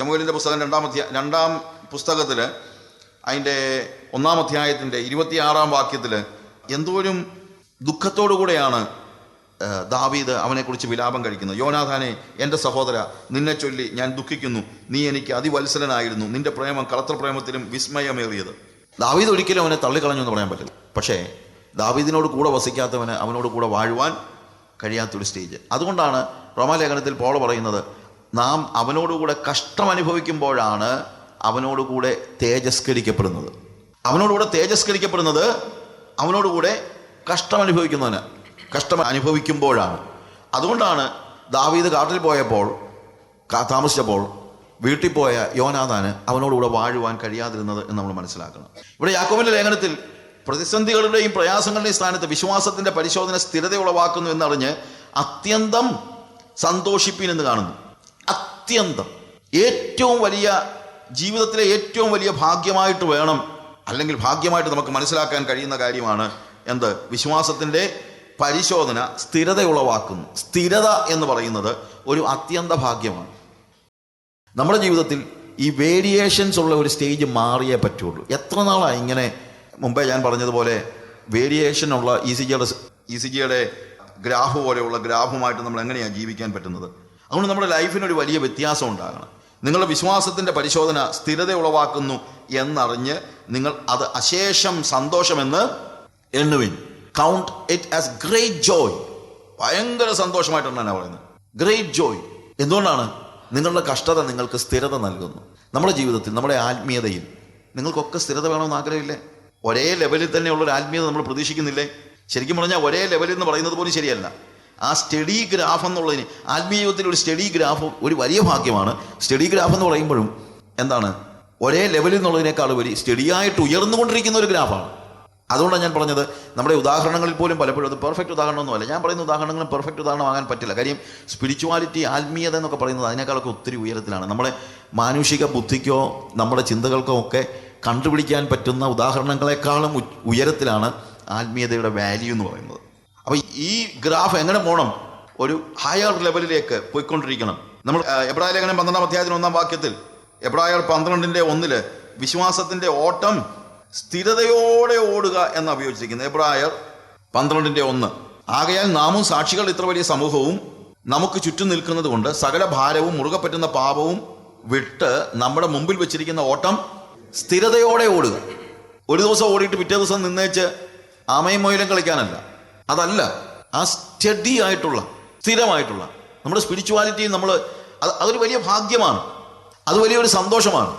ചമുവേലിന്റെ പുസ്തകം രണ്ടാം അധ്യായ രണ്ടാം പുസ്തകത്തിൽ അതിന്റെ ഒന്നാം അധ്യായത്തിന്റെ ഇരുപത്തിയാറാം വാക്യത്തിൽ എന്തോരും ദുഃഖത്തോടു കൂടെയാണ് ദാവീദ് അവനെക്കുറിച്ച് വിലാപം കഴിക്കുന്നത്. യോനാഥാനെ എന്റെ സഹോദര നിന്നെ ചൊല്ലി ഞാൻ ദുഃഖിക്കുന്നു. നീ എനിക്ക് അതിവത്സലനായിരുന്നു. നിന്റെ പ്രേമം കളത്ര പ്രേമത്തിലും വിസ്മയമേറിയത്. ദാവീദ് ഒരിക്കലും അവനെ തള്ളിക്കളഞ്ഞു എന്ന് പറയാൻ പറ്റില്ല. പക്ഷേ ദാവീദിനോട് കൂടെ വസിക്കാത്തവന് അവനോട് കൂടെ വാഴുവാൻ കഴിയാത്തൊരു സ്റ്റേജ്. അതുകൊണ്ടാണ് റോമാലേഖനത്തിൽ പോൾ പറയുന്നത് നാം അവനോടുകൂടെ കഷ്ടം അനുഭവിക്കുമ്പോഴാണ് അവനോടുകൂടെ തേജസ്കരിക്കപ്പെടുന്നത്. അവനോടുകൂടെ തേജസ്കരിക്കപ്പെടുന്നത് അവനോടുകൂടെ കഷ്ടം അനുഭവിക്കുന്നവന് കഷ്ടം അനുഭവിക്കുമ്പോഴാണ് അതുകൊണ്ടാണ് ദാവീദ് കാട്ടിൽ പോയപ്പോൾ താമസിച്ചപ്പോൾ വീട്ടിൽ പോയ യോനാഥാന് അവനോടുകൂടെ വാഴുവാൻ കഴിയാതിരുന്നത് എന്ന് നമ്മൾ മനസ്സിലാക്കണം. ഇവിടെ യാക്കോബിന്റെ ലേഖനത്തിൽ പ്രതിസന്ധികളുടെയും പ്രയാസങ്ങളുടെയും സ്ഥാനത്ത് വിശ്വാസത്തിന്റെ പരിശോധന സ്ഥിരത ഉളവാക്കുന്നു എന്നറിഞ്ഞ് അത്യന്തം സന്തോഷിപ്പീനെന്ന് കാണുന്നു. അത്യന്തം. ഏറ്റവും വലിയ ജീവിതത്തിലെ ഏറ്റവും വലിയ ഭാഗ്യമായിട്ട് വേണം അല്ലെങ്കിൽ ഭാഗ്യമായിട്ട് നമുക്ക് മനസ്സിലാക്കാൻ കഴിയുന്ന കാര്യമാണ് എന്ത്? വിശ്വാസത്തിന്റെ പരിശോധന സ്ഥിരത ഉളവാക്കുന്നു സ്ഥിരത എന്ന് പറയുന്നത് ഒരു അത്യന്ത ഭാഗ്യമാണ്. നമ്മുടെ ജീവിതത്തിൽ ഈ വേരിയേഷൻസ് ഉള്ള ഒരു സ്റ്റേജ് മാറിയേ പറ്റുള്ളൂ. എത്ര നാളാണ് ഇങ്ങനെ മുമ്പേ ഞാൻ പറഞ്ഞതുപോലെ വേരിയേഷൻ ഉള്ള ഇ സി ജിയുടെ ഇ സി ജിയുടെ ഗ്രാഫ് പോലെയുള്ള ഗ്രാഫുമായിട്ട് നമ്മൾ എങ്ങനെയാണ് ജീവിക്കാൻ പറ്റുന്നത്? അതുകൊണ്ട് നമ്മുടെ ലൈഫിനൊരു വലിയ വ്യത്യാസം ഉണ്ടാകണം. നിങ്ങളുടെ വിശ്വാസത്തിന്റെ പരിശോധന സ്ഥിരത ഉളവാക്കുന്നു എന്നറിഞ്ഞ് നിങ്ങൾ അത് അശേഷം സന്തോഷമെന്ന് എണ്ണുവിൻ. Count it as great joy ഭയങ്കര സന്തോഷമായിട്ടാണ് ഞാൻ പറയുന്നത്. ഗ്രേറ്റ് ജോയ് എന്തുകൊണ്ടാണ്? നിങ്ങളുടെ കഷ്ടത നിങ്ങൾക്ക് സ്ഥിരത നൽകുന്നു. നമ്മുടെ ജീവിതത്തിൽ നമ്മുടെ ആത്മീയതയിൽ നിങ്ങൾക്കൊക്കെ സ്ഥിരത വേണമെന്ന് ആഗ്രഹമില്ലേ? ഒരേ ലെവലിൽ തന്നെയുള്ള ഒരു ആത്മീയത നമ്മൾ പ്രതീക്ഷിക്കുന്നില്ലേ? ശരിക്കും പറഞ്ഞാൽ ഒരേ ലെവലിൽ എന്ന് പറയുന്നത് പോലും ശരിയല്ല. ആ സ്റ്റഡി ഗ്രാഫ് എന്നുള്ളതിന് ആത്മീയ ജീവിതത്തിൽ ഒരു സ്റ്റഡി ഗ്രാഫ് ഒരു വലിയ ഭാഗ്യമാണ്. സ്റ്റഡി ഗ്രാഫ് എന്ന് പറയുമ്പോഴും എന്താണ്? ഒരേ ലെവലിൽ നിന്നുള്ളതിനേക്കാൾ ഉപരി സ്റ്റഡിയായിട്ട് ഉയർന്നുകൊണ്ടിരിക്കുന്ന ഒരു ഗ്രാഫാണ് അതുകൊണ്ടാണ് ഞാൻ പറഞ്ഞത് നമ്മുടെ ഉദാഹരണങ്ങളിൽ പോലും പലപ്പോഴും അത് പെർഫെക്റ്റ് ഉദാഹരണമൊന്നുമല്ല. ഞാൻ പറയുന്ന ഉദാഹരണങ്ങളും പെർഫെക്റ്റ് ഉദാഹരണം വാങ്ങാൻ പറ്റില്ല. കാര്യം സ്പിരിച്വാലിറ്റി ആത്മീയത എന്നൊക്കെ പറയുന്നത് അതിനേക്കാളൊക്കെ ഒത്തിരി ഉയരത്തിലാണ്. നമ്മുടെ മാനുഷിക ബുദ്ധിക്കോ നമ്മുടെ ചിന്തകൾക്കോ ഒക്കെ കണ്ടുപിടിക്കാൻ പറ്റുന്ന ഉദാഹരണങ്ങളെക്കാളും ഉയരത്തിലാണ് ആത്മീയതയുടെ വാല്യൂ എന്ന് പറയുന്നത്. അപ്പോൾ ഈ ഗ്രാഫ് എങ്ങനെ പോകണം ഒരു ഹയർ ലെവലിലേക്ക് പോയിക്കൊണ്ടിരിക്കണം. നമ്മൾ എബ്രാഹിം ലേഖനം പന്ത്രണ്ടാം അധ്യായത്തിന് ഒന്നാം വാക്യത്തിൽ എബ്രായർ പന്ത്രണ്ടിന്റെ ഒന്നിൽ വിശ്വാസത്തിന്റെ ഓട്ടം സ്ഥിരതയോടെ ഓടുക എന്ന് ഉപയോഗിച്ചിരിക്കുന്നത് എബ്രായർ പന്ത്രണ്ടിന്റെ ഒന്ന്. ആകയാൽ നാമും സാക്ഷികൾ ഇത്ര വലിയ സമൂഹവും നമുക്ക് ചുറ്റും നിൽക്കുന്നത് കൊണ്ട് സകല ഭാരവും മുറുകെ പറ്റുന്ന പാപവും വിട്ട് നമ്മുടെ മുമ്പിൽ വെച്ചിരിക്കുന്ന ഓട്ടം സ്ഥിരതയോടെ ഓടുക. ഒരു ദിവസം ഓടിയിട്ട് പിറ്റേ ദിവസം നിന്നേച്ച് ആമയും മൊയിലും കളിക്കാനല്ല. അതല്ല. ആ സ്റ്റഡി ആയിട്ടുള്ള സ്ഥിരമായിട്ടുള്ള നമ്മുടെ സ്പിരിച്വാലിറ്റി നമ്മൾ അത് അതൊരു വലിയ ഭാഗ്യമാണ്. അത് വലിയൊരു സന്തോഷമാണ്.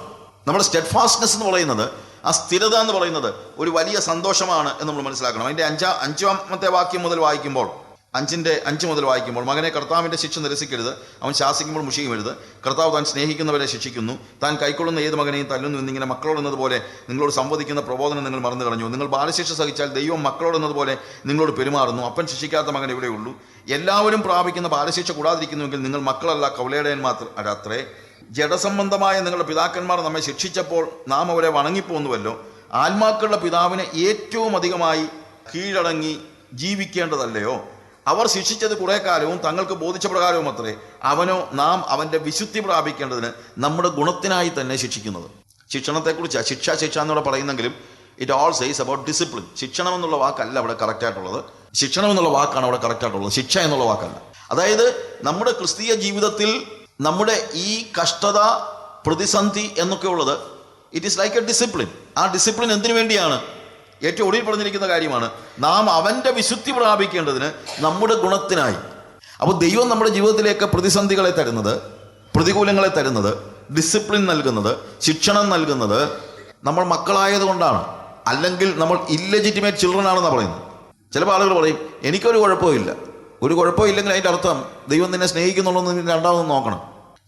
നമ്മുടെ സ്റ്റെഡ് ഫാസ്റ്റ്നെസ് എന്ന് പറയുന്നത് ആ സ്ഥിരത എന്ന് പറയുന്നത് ഒരു വലിയ സന്തോഷമാണ് എന്ന് നമ്മൾ മനസ്സിലാക്കണം. അതിന്റെ അഞ്ചാം അഞ്ചാമത്തെ വാക്യം മുതൽ വായിക്കുമ്പോൾ അഞ്ചിന്റെ അഞ്ച് മുതൽ വായിക്കുമ്പോൾ മകനെ കർത്താവിന്റെ ശിക്ഷ നിരസിക്കരുത്. അവൻ ശാസിക്കുമ്പോൾ മുഷിയുമരുത് കർത്താവ് താൻ സ്നേഹിക്കുന്നവരെ ശിക്ഷിക്കുന്നു. താൻ കൈക്കൊള്ളുന്ന ഏത് മകനെയും തല്ലുന്നു എന്നിങ്ങനെ മക്കളോടെന്നതുപോലെ നിങ്ങളോട് സംവദിക്കുന്ന പ്രബോധനം നിങ്ങൾ മറന്നു കളഞ്ഞു. നിങ്ങൾ ബാലശിക്ഷ സഹിച്ചാൽ ദൈവം മക്കളോടെന്നതുപോലെ നിങ്ങളോട് പെരുമാറുന്നു. അപ്പൻ ശിക്ഷിക്കാത്ത മകൻ ഇവിടെയുള്ളൂ എല്ലാവരും പ്രാപിക്കുന്ന ബാലശിക്ഷ കൂടാതിരിക്കുന്നുവെങ്കിൽ നിങ്ങൾ മക്കളല്ല കവലയുടെയൻ മാത്രം. അത്രേ ജഡസംബന്ധമായ നിങ്ങളുടെ പിതാക്കന്മാർ നമ്മെ ശിക്ഷിച്ചപ്പോൾ നാം അവരെ വണങ്ങിപ്പോന്നുവല്ലോ. ആത്മാക്കളുടെ പിതാവിനെ ഏറ്റവും അധികമായി കീഴടങ്ങി ജീവിക്കേണ്ടതല്ലയോ? അവർ ശിക്ഷിച്ചത് കുറേ കാലവും തങ്ങൾക്ക് ബോധിച്ച പ്രകാരവും അത്രേ. അവനോ നാം അവന്റെ വിശുദ്ധി പ്രാപിക്കേണ്ടതിന് നമ്മുടെ ഗുണത്തിനായി തന്നെ ശിക്ഷിക്കുന്നത്. ശിക്ഷണത്തെക്കുറിച്ച് ശിക്ഷ ശിക്ഷ എന്നിവിടെ പറയുന്നെങ്കിലും it all says about discipline ശിക്ഷണം എന്നുള്ള വാക്കല്ല അവിടെ കറക്റ്റായിട്ടുള്ളത് ശിക്ഷണം എന്നുള്ള വാക്കാണ് അവിടെ കറക്റ്റായിട്ടുള്ളത് ശിക്ഷ എന്നുള്ള വാക്കല്ല. അതായത് നമ്മുടെ ക്രിസ്തീയ ജീവിതത്തിൽ നമ്മുടെ ഈ കഷ്ടത പ്രതിസന്ധി എന്നൊക്കെ ഉള്ളത് it is like a discipline ആ ഡിസിപ്ലിൻ എന്തിനു വേണ്ടിയാണ്? ഏറ്റവും ഒടുവിൽ പറഞ്ഞിരിക്കുന്ന കാര്യമാണ് നാം അവന്റെ വിശുദ്ധി പ്രാപിക്കേണ്ടതിന് നമ്മുടെ ഗുണത്തിനായി. അപ്പോൾ ദൈവം നമ്മുടെ ജീവിതത്തിലേക്ക് പ്രതിസന്ധികളെ തരുന്നത് പ്രതികൂലങ്ങളെ തരുന്നത് ഡിസിപ്ലിൻ നൽകുന്നത് ശിക്ഷണം നൽകുന്നത് നമ്മൾ മക്കളായത് കൊണ്ടാണ്. അല്ലെങ്കിൽ നമ്മൾ ഇല്ലെജിറ്റിമേറ്റ് ചിൽഡ്രൻ ആണെന്നാണ് പറയുന്നത്. ചിലപ്പോൾ ആളുകൾ പറയും എനിക്കൊരു കുഴപ്പമില്ല ഒരു കുഴപ്പമില്ലെങ്കിൽ അതിന്റെ അർത്ഥം ദൈവം നിന്നെ സ്നേഹിക്കുന്നുള്ളൂ എന്ന് രണ്ടാമത് നോക്കണം.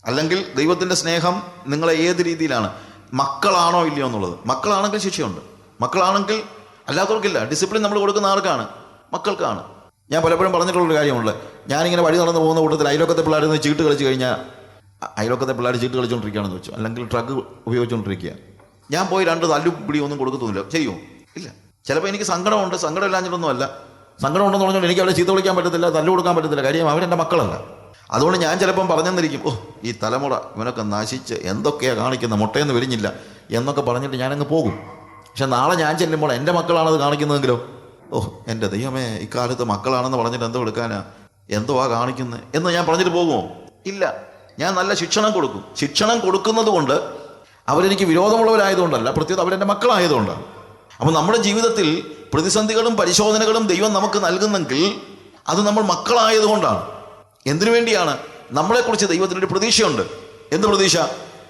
അല്ലെങ്കിൽ ദൈവത്തിന്റെ സ്നേഹം നിങ്ങളെ ഏത് രീതിയിലാണ്? മക്കളാണോ ഇല്ലയോ എന്നുള്ളത്. മക്കളാണെങ്കിൽ ശിക്ഷയുണ്ട്. മക്കളാണെങ്കിൽ അല്ലാത്തവർക്കില്ല. ഡിസിപ്ലിൻ നമ്മൾ കൊടുക്കുന്ന ആർക്കാണ്? മക്കൾക്കാണ്. ഞാൻ പലപ്പോഴും പറഞ്ഞിട്ടുള്ളൊരു കാര്യമുണ്ട്. ഞാനിങ്ങനെ വഴി നടന്നു പോകുന്ന കൂട്ടത്തിൽ അയലോക്കത്തെ പിള്ളേർ നിന്ന് ചീട്ട് കളിച്ച് കഴിഞ്ഞാൽ അയലോക്കത്തെ പിള്ളേർ ചീട്ട് കളിച്ചുകൊണ്ടിരിക്കുകയാണെന്ന് വെച്ചു. അല്ലെങ്കിൽ ഡ്രഗ് ഉപയോഗിച്ചുകൊണ്ടിരിക്കുക ഞാൻ പോയി രണ്ട് തല്ലും ഒന്നും കൊടുക്കത്തുമില്ല ചെയ്യുമോ ഇല്ല. ചിലപ്പോൾ എനിക്ക് സങ്കടമുണ്ട്. സങ്കടം ഇല്ലാഞ്ഞിട്ടൊന്നുമല്ല സങ്കടം ഉണ്ടെന്ന് പറഞ്ഞാൽ എനിക്ക് അവരെ ചീത്ത വിളിക്കാൻ പറ്റത്തില്ല തല്ലു കൊടുക്കാൻ പറ്റത്തില്ല. കാര്യം അവരെന്റെ മക്കളല്ല. അതുകൊണ്ട് ഞാൻ ചിലപ്പം പറഞ്ഞെന്നിരിക്കും ഓ ഈ തലമുറ ഇവനൊക്കെ നശിച്ച് എന്തൊക്കെയാണ് കാണിക്കുന്ന? മുട്ടയൊന്നും വിരിഞ്ഞില്ല. എന്നൊക്കെ പറഞ്ഞിട്ട് ഞാനങ്ങ് പോകും. പക്ഷെ നാളെ ഞാൻ ചെല്ലുമ്പോൾ എന്റെ മക്കളാണത് കാണിക്കുന്നതെങ്കിലോ. ഓ എന്റെ ദൈവമേ ഇക്കാലത്ത് മക്കളാണെന്ന് പറഞ്ഞിട്ട് എന്തോ എടുക്കാനാ എന്തോ ആ കാണിക്കുന്നത് എന്ന് ഞാൻ പറഞ്ഞിട്ട് പോകുമോ? ഇല്ല. ഞാൻ നല്ല ശിക്ഷണം കൊടുക്കും. ശിക്ഷണം കൊടുക്കുന്നത് കൊണ്ട് അവരെനിക്ക് വിരോധമുള്ളവരായതുകൊണ്ടല്ല പ്രത്യേകത അവരെന്റെ മക്കളായതുകൊണ്ടാണ്. അപ്പോൾ നമ്മുടെ ജീവിതത്തിൽ പ്രതിസന്ധികളും പരിശോധനകളും ദൈവം നമുക്ക് നൽകുന്നെങ്കിൽ അത് നമ്മൾ മക്കളായതുകൊണ്ടാണ്. എന്തിനു വേണ്ടിയാണ്? നമ്മളെക്കുറിച്ച് ദൈവത്തിനൊരു പ്രതീക്ഷയുണ്ട്. എന്ത് പ്രതീക്ഷ?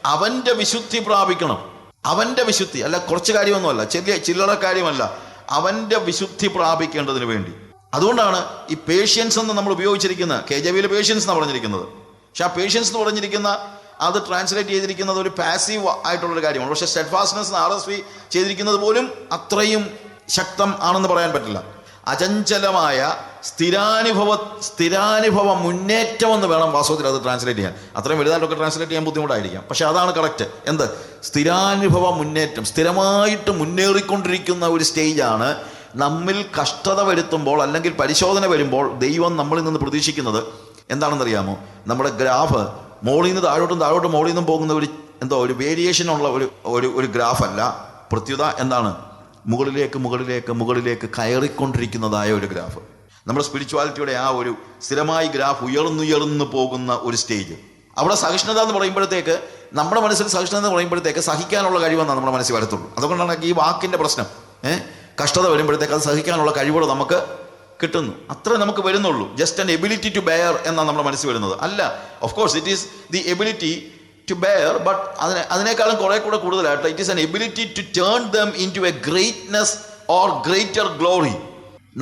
അവന്റെ വിശുദ്ധി പ്രാപിക്കണം. അവന്റെ വിശുദ്ധി അല്ല കുറച്ച് കാര്യമൊന്നുമല്ല ചെറിയ ചില്ലറ കാര്യമല്ല. അവന്റെ വിശുദ്ധി പ്രാപിക്കേണ്ടതിന് വേണ്ടി. അതുകൊണ്ടാണ് ഈ പേഷ്യൻസ് എന്ന് നമ്മൾ ഉപയോഗിച്ചിരിക്കുന്ന കെ ജെ വിയിലെ പേഷ്യൻസ് എന്ന് പറഞ്ഞിരിക്കുന്നത്. പക്ഷെ ആ പേഷ്യൻസ് എന്ന് പറഞ്ഞിരിക്കുന്ന അത് ട്രാൻസ്ലേറ്റ് ചെയ്തിരിക്കുന്നത് ഒരു പാസീവ് ആയിട്ടുള്ളൊരു കാര്യമാണ്. പക്ഷേ സ്റ്റെഡ്ഫാസ്റ്റ്നെസ് ആർ എസ് വി ചെയ്തിരിക്കുന്നത് പോലും അത്രയും ശക്തം ആണെന്ന് പറയാൻ പറ്റില്ല. അചഞ്ചലമായ സ്ഥിരാനുഭവ സ്ഥിരാനുഭവ മുന്നേറ്റം എന്ന് വേണം വാസ്തവത്തിൽ അത് ട്രാൻസ്ലേറ്റ് ചെയ്യാൻ. അത്രയും വലുതായിട്ടൊക്കെ ട്രാൻസ്ലേറ്റ് ചെയ്യാൻ ബുദ്ധിമുട്ടായിരിക്കാം. പക്ഷെ അതാണ് കറക്റ്റ് എന്ത്? സ്ഥിരാനുഭവ മുന്നേറ്റം. സ്ഥിരമായിട്ട് മുന്നേറിക്കൊണ്ടിരിക്കുന്ന ഒരു സ്റ്റേജാണ് നമ്മിൽ കഷ്ടത വരുത്തുമ്പോൾ അല്ലെങ്കിൽ പരിശോധന വരുമ്പോൾ ദൈവം നമ്മളിൽ നിന്ന് പ്രതീക്ഷിക്കുന്നത് എന്താണെന്നറിയാമോ? നമ്മുടെ ഗ്രാഫ് മോളിൽ നിന്ന് താഴോട്ടും താഴോട്ടും മോളിൽ നിന്നും പോകുന്ന ഒരു എന്തോ ഒരു വേരിയേഷൻ ഉള്ള ഒരു ഒരു ഗ്രാഫ് അല്ല. പ്രത്യുത എന്താണ്? മുകളിലേക്ക് മുകളിലേക്ക് മുകളിലേക്ക് കയറിക്കൊണ്ടിരിക്കുന്നതായ ഒരു ഗ്രാഫ്. നമ്മുടെ സ്പിരിച്വാലിറ്റിയുടെ ആ ഒരു സ്ഥിരമായി ഗ്രാഫ് ഉയർന്നുയർന്നു പോകുന്ന ഒരു സ്റ്റേജ് അവിടെ സഹിഷ്ണുത എന്ന് പറയുമ്പോഴത്തേക്ക് നമ്മുടെ മനസ്സിൽ സഹിഷ്ണുത എന്ന് പറയുമ്പോഴത്തേക്ക് സഹിക്കാനുള്ള കഴിവെന്നാണ് നമ്മുടെ മനസ്സിൽ വരത്തുള്ളൂ. അതുകൊണ്ടാണ് ഈ വാക്കിന്റെ പ്രശ്നം. ഏഹ് കഷ്ടത വരുമ്പോഴത്തേക്ക് അത് സഹിക്കാനുള്ള കഴിവുകൾ നമുക്ക് കിട്ടുന്നു. അത്ര നമുക്ക് വരുന്നുള്ളൂ. Just an ability to bear എന്നാണ് നമ്മുടെ മനസ്സിൽ വരുന്നത്. അല്ല of course it is the ability to bear but അതിനെ അതിനേക്കാളും കുറെ കൂടെ കൂടുതലായിട്ട് it is an ability to turn them into a greatness or greater glory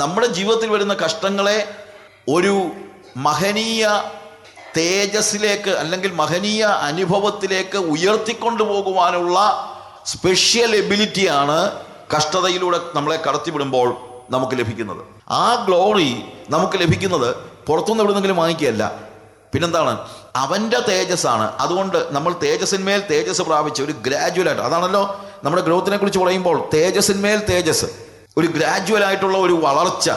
നമ്മുടെ ജീവിതത്തിൽ വരുന്ന കഷ്ടങ്ങളെ ഒരു മഹനീയ തേജസ്സിലേക്ക് അല്ലെങ്കിൽ മഹനീയ അനുഭവത്തിലേക്ക് ഉയർത്തിക്കൊണ്ടു പോകുവാനുള്ള സ്പെഷ്യൽ എബിലിറ്റിയാണ് കഷ്ടതയിലൂടെ നമ്മളെ കടത്തിവിടുമ്പോൾ നമുക്ക് ലഭിക്കുന്നത്. ആ ഗ്ലോറി നമുക്ക് ലഭിക്കുന്നത് പുറത്തുനിന്ന് എവിടുന്നെങ്കിലും വാങ്ങിക്കുകയല്ല. പിന്നെന്താണ്? അവന്റെ തേജസ്സാണ്. അതുകൊണ്ട് നമ്മൾ തേജസ്സിന്മേൽ തേജസ് പ്രാപിച്ച് ഒരു ഗ്രാജുവലായിട്ട് അതാണല്ലോ നമ്മുടെ ഗ്രോത്തിനെ കുറിച്ച് പറയുമ്പോൾ തേജസ്സിന്മേൽ തേജസ് ഒരു ഗ്രാജുവൽ ആയിട്ടുള്ള ഒരു വളർച്ച.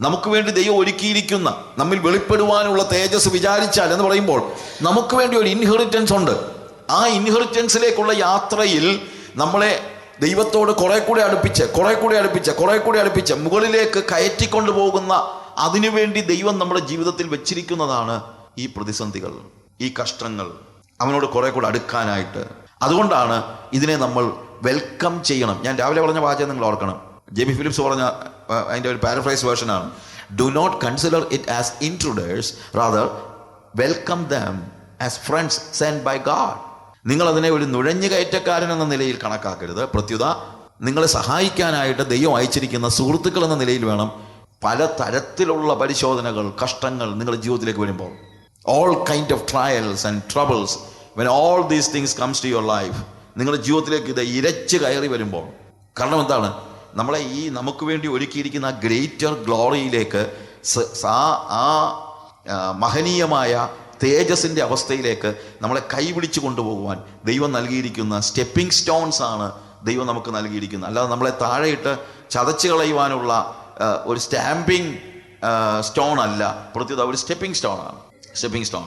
നമുക്ക് വേണ്ടി ദൈവം ഒരുക്കിയിരിക്കുന്ന നമ്മിൽ വെളിപ്പെടുവാനുള്ള തേജസ് വിചാരിച്ചാൽ എന്ന് പറയുമ്പോൾ നമുക്ക് വേണ്ടി ഒരു ഇൻഹെറിറ്റൻസ് ഉണ്ട്. ആ ഇൻഹെറിറ്റൻസിലേക്കുള്ള യാത്രയിൽ നമ്മളെ ദൈവത്തോട് കുറെ കൂടെ അടുപ്പിച്ച് കുറെ കൂടെ അടുപ്പിച്ച് കുറെ കൂടെ അടുപ്പിച്ച് മുകളിലേക്ക് കയറ്റിക്കൊണ്ടു പോകുന്ന അതിനുവേണ്ടി ദൈവം നമ്മുടെ ജീവിതത്തിൽ വെച്ചിരിക്കുന്നതാണ് ഈ പ്രതിസന്ധികൾ ഈ കഷ്ടങ്ങൾ അവനോട് കുറെ കൂടെ അടുക്കാനായിട്ട്. അതുകൊണ്ടാണ് ഇതിനെ നമ്മൾ വെൽക്കം ചെയ്യണം. ഞാൻ രാവിലെ പറഞ്ഞ വാചകം നിങ്ങൾ ഓർക്കണം. ജെ ബി ഫിലിപ്സ് പറഞ്ഞ അതിന്റെ ഒരു paraphrase വേർഷനാണ് do not consider it as intruders rather welcome them as friends send by God നിങ്ങൾ അതിനെ ഒരു നുഴഞ്ഞു കയറ്റക്കാരൻ എന്ന നിലയിൽ കണക്കാക്കരുത്. പ്രത്യുത നിങ്ങളെ സഹായിക്കാനായിട്ട് ദൈവം അയച്ചിരിക്കുന്ന സുഹൃത്തുക്കൾ എന്ന നിലയിൽ വേണം പല തരത്തിലുള്ള പരിശോധനകൾ കഷ്ടങ്ങൾ നിങ്ങളുടെ ജീവിതത്തിലേക്ക് വരുമ്പോൾ. All kind of trials and troubles when all these things comes to your life നിങ്ങളുടെ ജീവിതത്തിലേക്ക് ഇത് ഇരച്ച് കയറി വരുമ്പോൾ കാരണം എന്താണ്? നമ്മളെ ഈ നമുക്ക് വേണ്ടി ഒരുക്കിയിരിക്കുന്ന ആ ഗ്രേറ്റർ ഗ്ലോറിയിലേക്ക് ആ ആ, മഹനീയമായ തേജസിന്റെ അവസ്ഥയിലേക്ക് നമ്മളെ കൈപിടിച്ച് കൊണ്ടുപോകുവാൻ ദൈവം നൽകിയിരിക്കുന്ന സ്റ്റെപ്പിംഗ് സ്റ്റോൺസ് ആണ് ദൈവം നമുക്ക് നൽകിയിരിക്കുന്നത്. അല്ലാതെ നമ്മളെ താഴെയിട്ട് ചതച്ച് കളയുവാനുള്ള ഒരു സ്റ്റാമ്പിംഗ് സ്റ്റോൺ അല്ല. പ്രത്യേകത ഒരു സ്റ്റെപ്പിംഗ് സ്റ്റോൺ ആണ്. സ്റ്റെപ്പിംഗ് സ്റ്റോൺ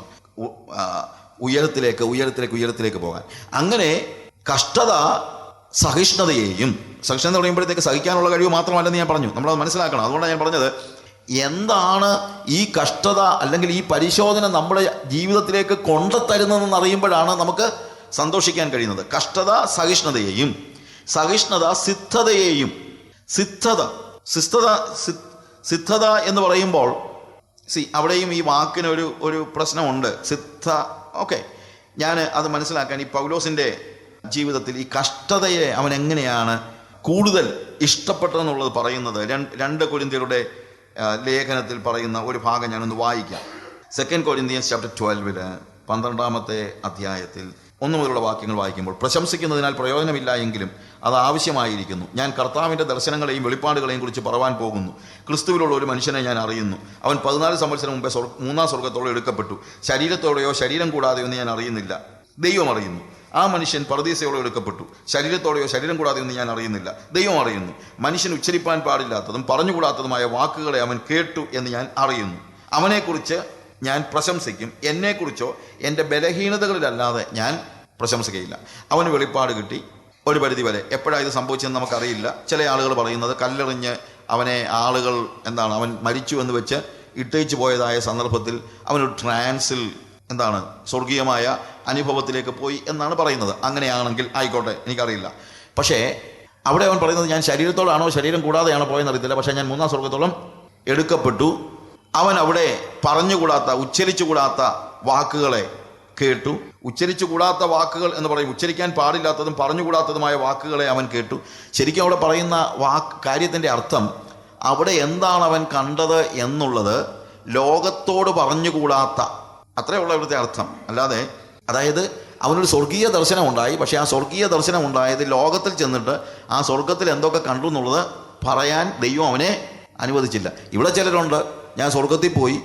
ഉയരത്തിലേക്ക് ഉയരത്തിലേക്ക് ഉയരത്തിലേക്ക് പോകാൻ. അങ്ങനെ കഷ്ടത സഹിഷ്ണുതയെയും സഹിഷ്ണുത എന്ന് സഹിക്കാനുള്ള കഴിവ് മാത്രമല്ലെന്ന് ഞാൻ പറഞ്ഞു. നമ്മളത് മനസ്സിലാക്കണം. അതുകൊണ്ടാണ് ഞാൻ പറഞ്ഞത് എന്താണ് ഈ കഷ്ടത അല്ലെങ്കിൽ ഈ പരിശോധന നമ്മുടെ ജീവിതത്തിലേക്ക് കൊണ്ടുതരുന്നതെന്ന് അറിയുമ്പോഴാണ് നമുക്ക് സന്തോഷിക്കാൻ കഴിയുന്നത്. കഷ്ടത സഹിഷ്ണുതയെയും സഹിഷ്ണുത സിദ്ധതയെയും സിദ്ധത സിദ്ധത സിദ്ധത എന്ന് പറയുമ്പോൾ സി അവിടെയും ഈ വാക്കിനൊരു ഒരു പ്രശ്നമുണ്ട്. സിദ്ധ ഓക്കെ ഞാൻ അത് മനസ്സിലാക്കാൻ ഈ പൗലോസിന്റെ ജീവിതത്തിൽ ഈ കഷ്ടതയെ അവൻ എങ്ങനെയാണ് കൂടുതൽ ഇഷ്ടപ്പെട്ടതെന്നുള്ളത് പറയുന്നത്. രണ്ട് കൊരിന്ത്യരുടെ ലേഖനത്തിൽ പറയുന്ന ഒരു ഭാഗം ഞാനൊന്ന് വായിക്കാം. സെക്കൻഡ് കൊരിന്തിയൻസ് ചാപ്റ്റർ ട്വൽവിൽ പന്ത്രണ്ടാമത്തെ അധ്യായത്തിൽ ഒന്നു മുതലുള്ള വാക്യങ്ങൾ വായിക്കുമ്പോൾ പ്രശംസിക്കുന്നതിനാൽ പ്രയോജനമില്ല എങ്കിലും അത് ആവശ്യമായിരിക്കുന്നു. ഞാൻ കർത്താവിന്റെ ദർശനങ്ങളെയും വെളിപ്പാടുകളെയും കുറിച്ച് പറവാൻ പോകുന്നു. ക്രിസ്തുവിലുള്ള ഒരു മനുഷ്യനെ ഞാൻ അറിയുന്നു. അവൻ പതിനാല് സംവത്സരം മുമ്പേ സ്വർഗ മൂന്നാം സ്വർഗത്തോളം എടുക്കപ്പെട്ടു. ശരീരത്തോടെയോ ശരീരം കൂടാതെയോ എന്ന് ഞാൻ അറിയുന്നില്ല. ദൈവം അറിയുന്നു. ആ മനുഷ്യൻ പരദീസയോടെ എടുക്കപ്പെട്ടു. ശരീരത്തോടെയോ ശരീരം കൂടാതെ എന്ന് ഞാൻ അറിയുന്നില്ല. ദൈവം അറിയുന്നു. മനുഷ്യൻ ഉച്ചരിപ്പാൻ പാടില്ലാത്തതും പറഞ്ഞുകൂടാത്തതുമായ വാക്കുകളെ അവൻ കേട്ടു എന്ന് ഞാൻ അറിയുന്നു. അവനെക്കുറിച്ച് ഞാൻ പ്രശംസിക്കും. എന്നെക്കുറിച്ചോ എന്റെ ബലഹീനതകളിലല്ലാതെ ഞാൻ പ്രശംസിക്കയില്ല. അവന് വെളിപ്പാട് കിട്ടി. ഒരു പരിധി വരെ എപ്പോഴാണ് ഇത് സംഭവിച്ചതെന്ന് നമുക്കറിയില്ല. ചില ആളുകൾ പറയുന്നത് കല്ലെറിഞ്ഞ് അവനെ ആളുകൾ എന്താണ് അവൻ മരിച്ചു എന്ന് വെച്ച് ഇട്ടേച്ചു പോയതായ സന്ദർഭത്തിൽ അവനൊരു ട്രാൻസിൽ എന്താണ് സ്വർഗീയമായ അനുഭവത്തിലേക്ക് പോയി എന്നാണ് പറയുന്നത്. അങ്ങനെയാണെങ്കിൽ ആയിക്കോട്ടെ എനിക്കറിയില്ല. പക്ഷേ അവിടെ അവൻ പറയുന്നത് ഞാൻ ശരീരത്തോടാണോ ശരീരം കൂടാതെയാണോ പോയെന്നറിയത്തില്ല. പക്ഷേ ഞാൻ മൂന്നാം സ്വർഗത്തോളം എടുക്കപ്പെട്ടു. അവൻ അവിടെ പറഞ്ഞുകൂടാത്ത ഉച്ചരിച്ചുകൂടാത്ത വാക്കുകളെ കേട്ടു. ഉച്ചരിച്ചുകൂടാത്ത വാക്കുകൾ എന്ന് പറയും. ഉച്ചരിക്കാൻ പാടില്ലാത്തതും പറഞ്ഞുകൂടാത്തതുമായ വാക്കുകളെ അവൻ കേട്ടു. ശരിക്കും അവിടെ പറയുന്ന വാക്ക് കാര്യത്തിന്റെ അർത്ഥം അവിടെ എന്താണ് അവൻ കണ്ടത് എന്നുള്ളത് ലോകത്തോട് പറഞ്ഞുകൂടാത്ത. അത്രേ ഉള്ള ഇവിടുത്തെ അർത്ഥം. അല്ലാതെ അതായത് അവനൊരു സ്വർഗീയ ദർശനം ഉണ്ടായി പക്ഷേ ആ സ്വർഗീയ ദർശനം ഉണ്ടായത് ലോകത്തിൽ ചെന്നിട്ട് ആ സ്വർഗത്തിൽ എന്തൊക്കെ കണ്ടു എന്നുള്ളത് പറയാൻ ദൈവം അവനെ അനുവദിച്ചില്ല. ഇവിടെ ചിലരുണ്ട്. ഞാൻ സ്വർഗത്തിൽ പോയി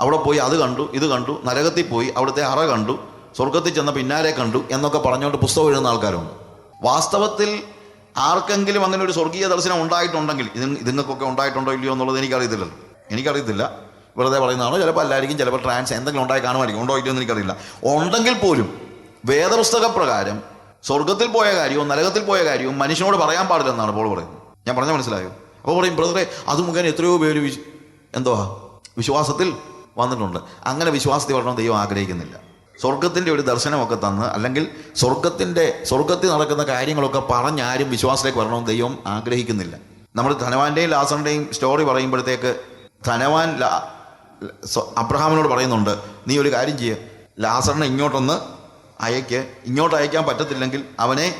അവിടെ പോയി അത് കണ്ടു ഇത് കണ്ടു നരകത്തിൽ പോയി അവിടുത്തെ അറ കണ്ടു സ്വർഗത്തിൽ ചെന്ന പിന്നാലെ കണ്ടു എന്നൊക്കെ പറഞ്ഞുകൊണ്ട് പുസ്തകം എഴുതുന്ന ആൾക്കാരുണ്ട്. വാസ്തവത്തിൽ ആർക്കെങ്കിലും അങ്ങനെ ഒരു സ്വർഗീയ ദർശനം ഉണ്ടായിട്ടുണ്ടെങ്കിൽ ഇത് ഇതുങ്ങൾക്കൊക്കെ ഉണ്ടായിട്ടുണ്ടോ ഇല്ലയോ എന്നുള്ളത് എനിക്കറിയത്തില്ലല്ലോ. എനിക്കറിയത്തില്ല. വെറുതെ പറയുന്നതാണോ? ചിലപ്പോൾ അല്ലായിരിക്കും ചിലപ്പോൾ ട്രാൻസ് എന്തെങ്കിലും ഉണ്ടായി കാണുമായിരിക്കും ഉണ്ടോ ഇല്ലയോ എന്ന് എനിക്കറിയില്ല. ഉണ്ടെങ്കിൽ പോലും വേദപുസ്തക പ്രകാരം സ്വർഗത്തിൽ പോയ കാര്യവും നരകത്തിൽ പോയ കാര്യവും മനുഷ്യനോട് പറയാൻ പാടില്ലെന്നാണ് പോൾ പറയുന്നത്. ഞാൻ പറഞ്ഞാൽ മനസ്സിലായോ? അപ്പോൾ പറയും ബ്രദറെ അത് മുഖേന എത്രയോ പേര് എന്തുവാ? വിശ്വാസത്തിൽ വന്നിട്ടുണ്ട്. അങ്ങനെ വിശ്വാസത്തിൽ വരണം ദൈവം ആഗ്രഹിക്കുന്നില്ല. സ്വർഗത്തിന്റെ ഒരു ദർശനമൊക്കെ തന്ന് അല്ലെങ്കിൽ സ്വർഗത്തിന്റെ സ്വർഗത്തിൽ നടക്കുന്ന കാര്യങ്ങളൊക്കെ പറഞ്ഞാരും വിശ്വാസത്തിലേക്ക് വരണമെന്ന് ദൈവം ആഗ്രഹിക്കുന്നില്ല. നമ്മൾ ധനവാന്റെയും ലാസറിന്റെയും സ്റ്റോറി പറയുമ്പോഴത്തേക്ക് ധനവാൻ അബ്രഹാമിനോട് പറയുന്നുണ്ട് നീ ഒരു കാര്യം ചെയ്യുക ലാസറിനെ ഇങ്ങോട്ടൊന്ന് അയക്ക് ഇങ്ങോട്ട് അയക്കാൻ പറ്റത്തില്ലെങ്കിൽ അവനെ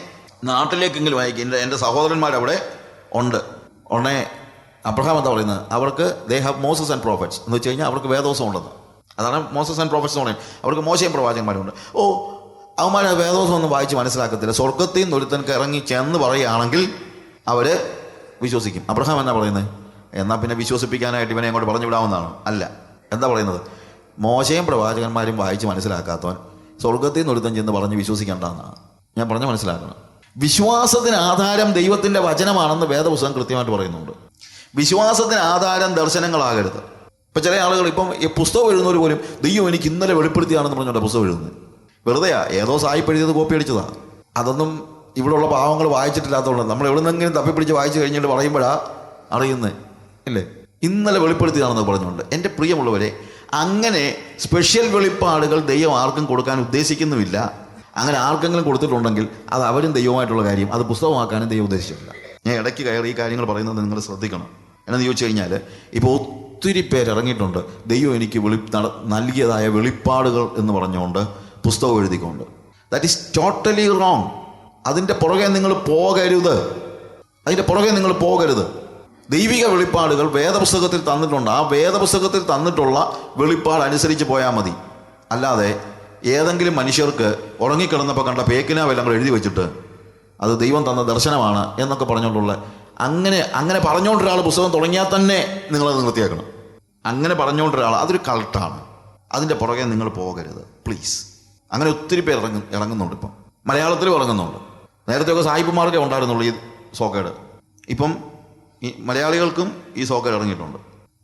നാട്ടിലേക്കെങ്കിലും അയക്കുക എന്റെ എന്റെ സഹോദരന്മാരവിടെ ഉണ്ട്. ഉടനെ അബ്രഹാം എന്താ പറയുന്നത്? അവർക്ക് they have Moses and prophets എന്ന് വെച്ച് കഴിഞ്ഞാൽ അവർക്ക് വേദോസം ഉണ്ടെന്ന് അതാണ് മോസസ് ആൻഡ് പ്രോഫറ്റ്സ് എന്ന് പറയുന്നത്. അവർക്ക് മോശയും പ്രവാചകന്മാരുണ്ട് ഓ അവന്മാർ വേദോസം ഒന്നും വായിച്ച് മനസ്സിലാക്കത്തില്ല. സ്വർഗത്തിൽ നിന്ന് ഒരുത്തനക്ക് ഇറങ്ങി ചെന്ന് പറയുകയാണെങ്കിൽ അവർ വിശ്വസിക്കും. അബ്രഹാം എന്നാ പറയുന്നത്? എന്നാൽ പിന്നെ വിശ്വസിപ്പിക്കാനായിട്ട് ഇവനെ അങ്ങോട്ട് പറഞ്ഞു വിടാവുന്നതാണ്. അല്ല. എന്താ പറയുന്നത്? മോശയും പ്രവാചകന്മാരും വായിച്ച് മനസ്സിലാക്കാത്തവൻ സ്വർഗത്തിൽ നിന്ന് ഒരുത്തൻ ചെന്ന് പറഞ്ഞ് വിശ്വസിക്കേണ്ടതെന്നാണ് ഞാൻ പറഞ്ഞ് മനസ്സിലാക്കണം. വിശ്വാസത്തിന് ആധാരം ദൈവത്തിന്റെ വചനമാണെന്ന് വേദപുസ്തകം കൃത്യമായിട്ട് പറയുന്നുണ്ട്. വിശ്വാസത്തിന് ആധാരം ദർശനങ്ങളാകരുത്. ഇപ്പം ചില ആളുകൾ ഇപ്പം ഈ പുസ്തകം എഴുതുന്നവർ പോലും ദൈവം എനിക്ക് ഇന്നലെ വെളിപ്പെടുത്തിയാണെന്ന് പറഞ്ഞുകൊണ്ട് പുസ്തകം എഴുതുന്നത്. വെറുതെയാ ഏതോ സായിപ്പ് എഴുതിയത് കോപ്പി അടിച്ചതാ അതൊന്നും ഇവിടെയുള്ള പാവങ്ങൾ വായിച്ചിട്ടില്ലാത്തതുകൊണ്ട് നമ്മൾ എവിടെ നിന്നെങ്കിലും തപ്പിപ്പിടിച്ച് വായിച്ചു കഴിഞ്ഞിട്ട് പറയുമ്പോഴാ അറിയുന്നത് ഇല്ലേ? ഇന്നലെ വെളിപ്പെടുത്തിയതാണെന്ന് പറഞ്ഞുകൊണ്ട്. എന്റെ പ്രിയമുള്ളവരെ അങ്ങനെ സ്പെഷ്യൽ വെളിപ്പാടുകൾ ദൈവം ആർക്കും കൊടുക്കാൻ ഉദ്ദേശിക്കുന്നുമില്ല. അങ്ങനെ ആർക്കെങ്കിലും കൊടുത്തിട്ടുണ്ടെങ്കിൽ അത് അവരും ദൈവമായിട്ടുള്ള കാര്യം അത് പുസ്തകമാക്കാനും ദൈവം ഉദ്ദേശിച്ചിട്ടില്ല. ഞാൻ ഇടയ്ക്ക് കയറി ഈ കാര്യങ്ങൾ പറയുന്നത് നിങ്ങൾ ശ്രദ്ധിക്കണം. എന്നു ചോദിച്ചു കഴിഞ്ഞാൽ ഇപ്പോൾ ഒത്തിരി പേര് ഇറങ്ങിയിട്ടുണ്ട്. ദൈവം എനിക്ക് വെളി നൽകിയതായ വെളിപ്പാടുകൾ എന്ന് പറഞ്ഞുകൊണ്ട് പുസ്തകം എഴുതിക്കൊണ്ട്. ദാറ്റ് ഈസ് ടോട്ടലി റോങ് അതിന്റെ പുറകെ നിങ്ങൾ പോകരുത്. അതിന്റെ പുറകെ നിങ്ങൾ പോകരുത്. ദൈവിക വെളിപ്പാടുകൾ വേദപുസ്തകത്തിൽ തന്നിട്ടുണ്ട്. ആ വേദപുസ്തകത്തിൽ തന്നിട്ടുള്ള വെളിപ്പാട് അനുസരിച്ച് പോയാൽ മതി. അല്ലാതെ ഏതെങ്കിലും മനുഷ്യർക്ക് ഉറങ്ങിക്കിടന്നപ്പോൾ കണ്ട പേക്കിനാവെല്ലാം കൂടെ എഴുതി വെച്ചിട്ട് അത് ദൈവം തന്ന ദർശനമാണ് എന്നൊക്കെ പറഞ്ഞുകൊണ്ടുള്ള അങ്ങനെ അങ്ങനെ പറഞ്ഞുകൊണ്ടൊരാൾ പുസ്തകം തുടങ്ങിയാൽ തന്നെ നിങ്ങളത് നിർത്തിയാക്കണം. അങ്ങനെ പറഞ്ഞുകൊണ്ടൊരാൾ അതൊരു കൾട്ടാണ് അതിന്റെ പുറകെ നിങ്ങൾ പോകരുത്. പ്ലീസ് അങ്ങനെ ഒത്തിരി പേർ ഇറങ്ങും ഇറങ്ങുന്നുണ്ട് ഇപ്പം. മലയാളത്തിലും ഇറങ്ങുന്നുണ്ട്. നേരത്തെയൊക്കെ സായിപ്പുമാർക്കേ ഉണ്ടായിരുന്നുള്ളൂ ഈ സോക്കേട്. ഇപ്പം ഈ മലയാളികൾക്കും ഈ സോക്കേട് ഇറങ്ങിയിട്ടുണ്ട്.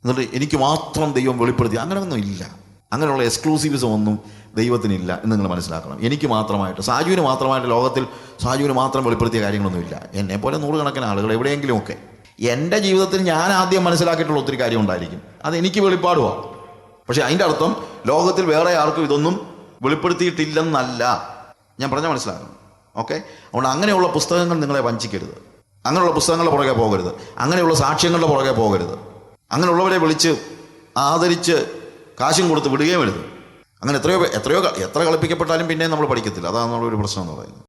എന്നിട്ട് എനിക്ക് മാത്രം ദൈവം വെളിപ്പെടുത്തി. അങ്ങനെയൊന്നും ഇല്ല. അങ്ങനെയുള്ള എക്സ്ക്ലൂസീവ്സ് ഒന്നും ദൈവത്തിനില്ല എന്ന് നിങ്ങൾ മനസ്സിലാക്കണം. എനിക്ക് മാത്രമായിട്ട് സാജുവിന് മാത്രമായിട്ട് ലോകത്തിൽ സാജുവിന് മാത്രം വെളിപ്പെടുത്തിയ കാര്യങ്ങളൊന്നുമില്ല. എന്നെ പോലെ നൂറുകണക്കിന് ആളുകൾ എവിടെയെങ്കിലുമൊക്കെ. എന്റെ ജീവിതത്തിൽ ഞാൻ ആദ്യം മനസ്സിലാക്കിയിട്ടുള്ള ഒത്തിരി കാര്യം ഉണ്ടായിരിക്കും. അത് എനിക്ക് വെളിപ്പാടുവാ. പക്ഷേ അതിന്റെ അർത്ഥം ലോകത്തിൽ വേറെ ആർക്കും ഇതൊന്നും വെളിപ്പെടുത്തിയിട്ടില്ലെന്നല്ല. ഞാൻ പറഞ്ഞാൽ മനസ്സിലാക്കണം. ഓക്കെ? അതുകൊണ്ട് അങ്ങനെയുള്ള പുസ്തകങ്ങൾ നിങ്ങളെ വഞ്ചിക്കരുത്. അങ്ങനെയുള്ള പുസ്തകങ്ങളുടെ പുറകെ പോകരുത്. അങ്ങനെയുള്ള സാക്ഷ്യങ്ങളുടെ പുറകെ പോകരുത്. അങ്ങനെയുള്ളവരെ വിളിച്ച് ആദരിച്ച് കാശും കൊടുത്ത് വിടുകയും വരുത് അങ്ങനെ എത്രയോ എത്രയോ എത്ര കളിപ്പിക്കപ്പെട്ടാലും പിന്നെ നമ്മൾ പഠിക്കത്തില്ല. അതാണ് നമ്മളൊരു പ്രശ്നം എന്ന് പറയുന്നത്.